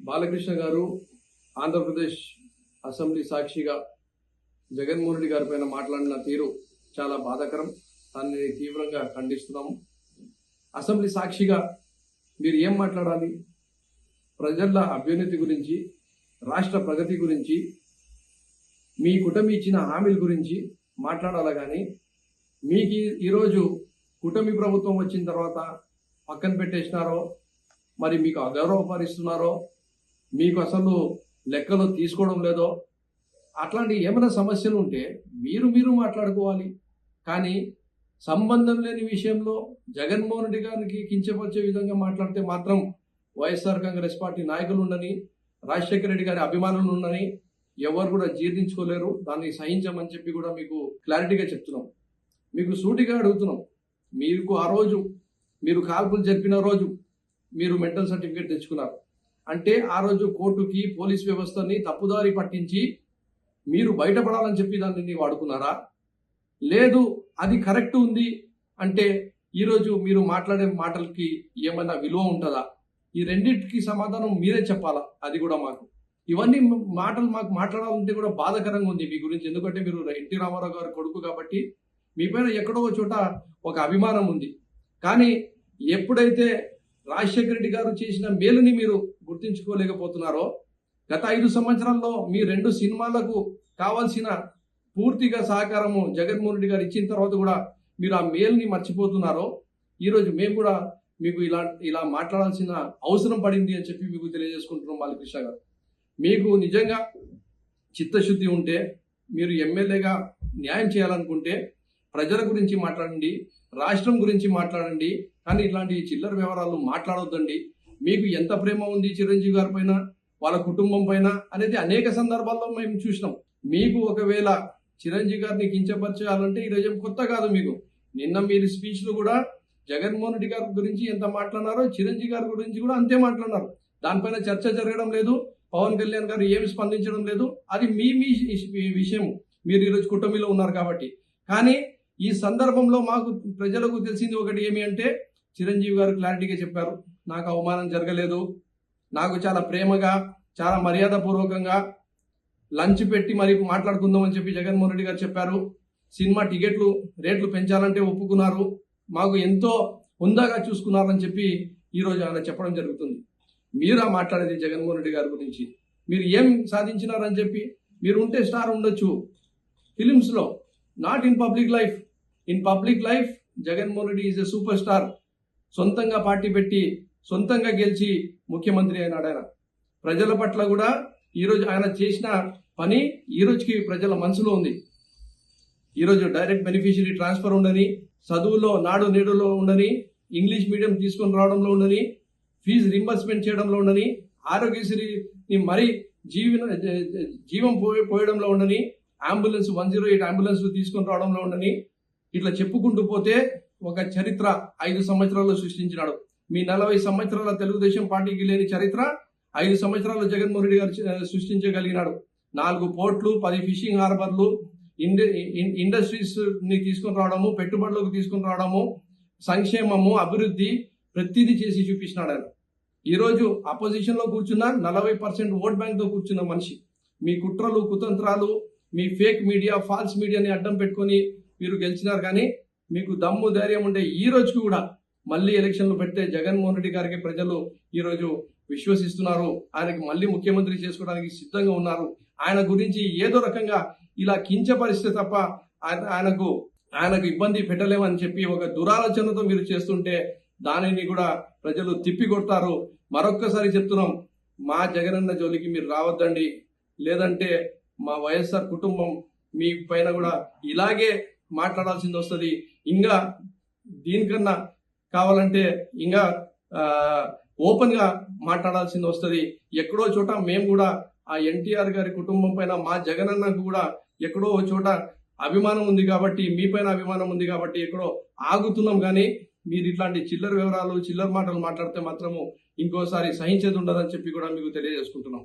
బాలకృష్ణ గారు ఆంధ్రప్రదేశ్ అసెంబ్లీ సాక్షిగా జగన్మోహన్ రెడ్డి గారి పైన మాట్లాడిన తీరు చాలా బాధాకరం. దాన్ని తీవ్రంగా ఖండిస్తున్నాము. అసెంబ్లీ సాక్షిగా మీరు ఏం మాట్లాడాలి? ప్రజల అభ్యున్నతి గురించి రాష్ట్ర ప్రగతి గురించి మీ కుటుంబం ఇచ్చిన హామీల గురించి మాట్లాడాలి కానీ మీకు ఈరోజు కుటుంబీ ప్రభుత్వం వచ్చిన తర్వాత పక్కన పెట్టేసినారో మరి మీకు అగౌరవపరిస్తున్నారో మీకు అసలు లెక్కలు తీసుకోవడం లేదో అట్లాంటి ఏమైనా సమస్యలు ఉంటే మీరు మీరు మాట్లాడుకోవాలి. కానీ సంబంధం లేని విషయంలో జగన్మోహన్ రెడ్డి గారికి కించపరిచే విధంగా మాట్లాడితే మాత్రం వైఎస్ఆర్ కాంగ్రెస్ పార్టీ నాయకులు ఉండని రాజశేఖర రెడ్డి గారి అభిమానులు ఉండని ఎవరు కూడా జీర్ణించుకోలేరు. దాన్ని సహించమని చెప్పి కూడా మీకు క్లారిటీగా చెప్తున్నాం. మీకు సూటిగా అడుగుతున్నాం. మీకు ఆ రోజు మీరు కాల్పులు జరిపిన రోజు మీరు మెంటల్ సర్టిఫికేట్ తెచ్చుకున్నారు. అంటే ఆ రోజు కోర్టుకి పోలీస్ వ్యవస్థని తప్పుదారి పట్టించి మీరు బయటపడాలని చెప్పి దాన్ని వాడుకున్నారా? లేదు అది కరెక్ట్ ఉంది అంటే ఈరోజు మీరు మాట్లాడే మాటలకి ఏమైనా విలువ ఉంటుందా? ఈ రెండింటికి సమాధానం మీరే చెప్పాలా? అది కూడా మాకు. ఇవన్నీ మాటలు మాకు మాట్లాడాలంటే కూడా బాధాకరంగా ఉంది మీ గురించి. ఎందుకంటే మీరు ఎన్టీ రామారావు గారి కొడుకు కాబట్టి మీ పైన ఎక్కడో చోట ఒక అభిమానం ఉంది. కానీ ఎప్పుడైతే రాజశేఖర రెడ్డి గారు చేసిన మేలుని మీరు గుర్తించుకోలేకపోతున్నారో గత ఐదు సంవత్సరాల్లో మీ రెండు సినిమాలకు కావాల్సిన పూర్తిగా సహకారము జగన్మోహన్ రెడ్డి గారు ఇచ్చిన తర్వాత కూడా మీరు ఆ మేల్ని మర్చిపోతున్నారో ఈరోజు మేము కూడా మీకు ఇలా ఇలా మాట్లాడాల్సిన అవసరం పడింది అని చెప్పి మీకు తెలియజేసుకుంటున్నాం బాలకృష్ణ గారు. మీకు నిజంగా చిత్తశుద్ధి ఉంటే మీరు ఎమ్మెల్యేగా న్యాయం చేయాలనుకుంటే ప్రజల గురించి మాట్లాడండి రాష్ట్రం గురించి మాట్లాడండి కానీ ఇట్లాంటి చిల్లర వ్యవహారాలు మాట్లాడొద్దండి. మీకు ఎంత ప్రేమ ఉంది చిరంజీవి గారి పైన వాళ్ళ కుటుంబం పైన అనేది అనేక సందర్భాల్లో మేము చూసినాం. మీకు ఒకవేళ చిరంజీవి గారిని కించపరచాలంటే ఈ రోజు కొత్త కాదు మీకు. నిన్న మీరు స్పీచ్లు కూడా జగన్మోహన్ రెడ్డి గారి గురించి ఎంత మాట్లాడినారో చిరంజీవి గారి గురించి కూడా అంతే మాట్లాడినారు. దానిపైన చర్చ జరగడం లేదు పవన్ కళ్యాణ్ గారు ఏమి స్పందించడం లేదు. అది మీ మీ విషయం మీరు ఈరోజు కుటుంబంలో ఉన్నారు కాబట్టి. కానీ ఈ సందర్భంలో మాకు ప్రజలకు తెలిసింది ఒకటి ఏమి అంటే చిరంజీవి గారు క్లారిటీగా చెప్పారు నాకు అవమానం జరగలేదు నాకు చాలా ప్రేమగా చాలా మర్యాదపూర్వకంగా లంచ్ పెట్టి మరి మాట్లాడుకుందామని చెప్పి జగన్మోహన్ రెడ్డి గారు చెప్పారు. సినిమా టికెట్లు రేట్లు పెంచాలంటే ఒప్పుకున్నారు మాకు ఎంతో హుందాగా చూసుకున్నారని చెప్పి ఈరోజు ఆయన చెప్పడం జరుగుతుంది. మీరా మాట్లాడేది జగన్మోహన్ రెడ్డి గారి గురించి. మీరు ఏం సాధించినారని చెప్పి మీరు ఉంటే స్టార్ ఉండొచ్చు. ఫిలిమ్స్లో not in public life. In public life Jaganmohan Reddy is a super star సొంతంగా పార్టీ పెట్టి సొంతంగా గెలిచి ముఖ్యమంత్రి అయినాడు ఆయన. ప్రజల పట్ల కూడా ఈరోజు ఆయన చేసిన పని ఈ రోజుకి ప్రజల మనసులో ఉంది. ఈరోజు డైరెక్ట్ బెనిఫిషియరీ ట్రాన్స్ఫర్ ఉండని చదువులో నాడు నేడులో ఉండని ఇంగ్లీష్ మీడియం తీసుకొని రావడంలో ఉండని ఫీజు రింబర్స్మెంట్ చేయడంలో ఉండని ఆరోగ్యశ్రీని మరీ జీవన జీవం పోయడంలో ఉండని ambulance one zero eight ambulance తీసుకొని రావడంలో ఉండని ఇట్లా చెప్పుకుంటూ పోతే ఒక చరిత్ర ఐదు సంవత్సరాల్లో సృష్టించినాడు. మీ నలభై సంవత్సరాల తెలుగుదేశం పార్టీకి లేని చరిత్ర ఐదు సంవత్సరాల్లో జగన్మోహన్ రెడ్డి గారు సృష్టించగలిగినాడు. నాలుగు పోర్ట్లు పది ఫిషింగ్ హార్బర్లు ఇండ- ఇన్- ఇండస్ట్రీస్ని తీసుకొని రావడము పెట్టుబడులకు తీసుకొని రావడము సంక్షేమము అభివృద్ధి ప్రతిదీ చేసి చూపించినాడు ఆయన. ఈరోజు అపోజిషన్లో కూర్చున్న నలభై పర్సెంట్ ఓట్ బ్యాంక్తో కూర్చున్న మనిషి. మీ కుట్రలు కుతంత్రాలు మీ ఫేక్ మీడియా ఫాల్స్ మీడియాని అడ్డం పెట్టుకొని మీరు గెలిచినారు కానీ మీకు దమ్ము ధైర్యం ఉండే ఈ రోజుకి కూడా మళ్ళీ ఎలక్షన్లు పెడితే జగన్మోహన్ రెడ్డి గారికి ప్రజలు ఈరోజు విశ్వసిస్తున్నారు. ఆయనకి మళ్ళీ ముఖ్యమంత్రి చేసుకోవడానికి సిద్ధంగా ఉన్నారు. ఆయన గురించి ఏదో రకంగా ఇలా కించపరిస్తే తప్ప ఆయనకు ఆయనకు ఇబ్బంది పెట్టలేమని చెప్పి ఒక దురాలోచనతో మీరు చేస్తుంటే దానిని కూడా ప్రజలు తిప్పి కొడతారు మరొక్కసారి చెప్తున్నాం మా జగనన్న జోలికి మీరు రావద్దండి. లేదంటే మా వైఎస్ఆర్ కుటుంబం మీ పైన కూడా ఇలాగే మాట్లాడాల్సింది వస్తుంది. ఇంకా దీనికన్నా కావాలంటే ఇంకా ఓపెన్గా మాట్లాడాల్సింది వస్తుంది. ఎక్కడో చోట మేము కూడా ఆ ఎన్టీఆర్ గారి కుటుంబం పైన మా జగనన్నకు కూడా ఎక్కడో చోట అభిమానం ఉంది కాబట్టి మీ పైన అభిమానం ఉంది కాబట్టి ఎక్కడో ఆగుతున్నాం కానీ మీరు ఇట్లాంటి చిల్లర వివరాలు చిల్లర మాటలు మాట్లాడితే మాత్రము ఇంకోసారి సహించేది ఉండదని చెప్పి కూడా మీకు తెలియజేసుకుంటున్నాం.